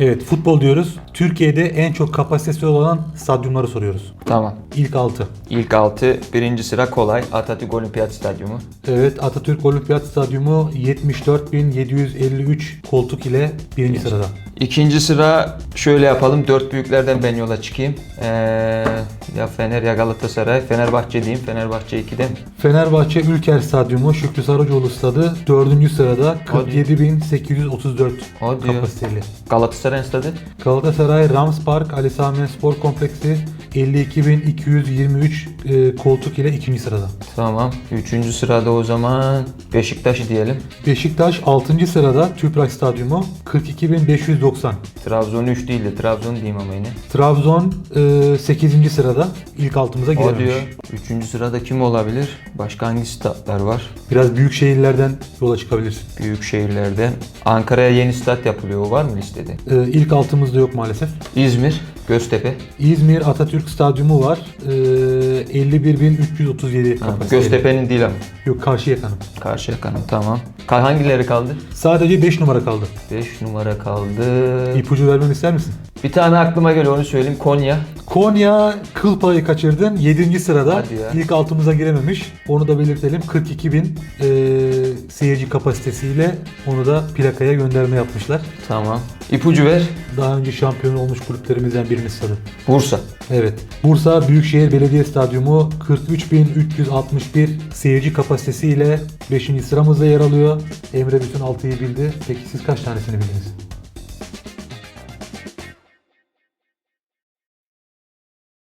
Evet futbol diyoruz. Türkiye'de en çok kapasitesi olan stadyumları soruyoruz. Tamam. İlk 6. İlk 6 birinci sıra kolay. Atatürk Olimpiyat Stadyumu. Evet Atatürk Olimpiyat Stadyumu 74.753 koltuk ile birinci sırada. İkinci sıra şöyle yapalım. Dört büyüklerden ben yola çıkayım. Ee, ya Fener ya Galatasaray. Fenerbahçe diyeyim. Fenerbahçe 2'de mi? Fenerbahçe Ülker Stadyumu Şükrü Saracoğlu Stadı 4. sırada Hadi. 47.834 Hadi ya. kapasiteli. Galatasaray stadı. Galatasaray Rams Park Ali Sami Spor Kompleksi 52.223 e, koltuk ile ikinci sırada. Tamam. Üçüncü sırada o zaman Beşiktaş diyelim. Beşiktaş 6. sırada Tüpraş Stadyumu 42.590. Trabzon 3 değil de Trabzon diyeyim ama yine. Trabzon e, 8. sırada ilk altımıza Hadi girememiş. ya. Üçüncü sırada kim olabilir? Başka hangi statlar var? Biraz büyük şehirlerden yola çıkabilirsin. Büyük şehirlerden. Ankara'ya yeni stat yapılıyor. O var mı listede? E, ilk altımızda yok maalesef. İzmir, Göztepe. İzmir Atatürk Stadyumu var. E, 51.337 Ha, kapasiteli. Göztepe'nin değil ama. Yok Karşıyaka'nın. Karşıyaka'nın tamam. Ka- hangileri kaldı? Sadece 5 numara kaldı. 5 numara kaldı. İpucu vermemi ister misin? Bir tane aklıma geliyor onu söyleyeyim. Konya. Konya kıl payı kaçırdın. 7. sırada. Hadi ya. İlk altımıza girememiş. Onu da belirtelim. 42 bin e, seyirci kapasitesiyle onu da plakaya gönderme yapmışlar. Tamam. İpucu ver. Daha önce şampiyon olmuş kulüplerimizden birini stadı. Bursa. Evet. Bursa Büyükşehir Belediye Stadyumu 43.361 seyirci kapasitesiyle 5. sıramızda yer alıyor. Emre bütün 6'yı bildi. Peki siz kaç tanesini bildiniz?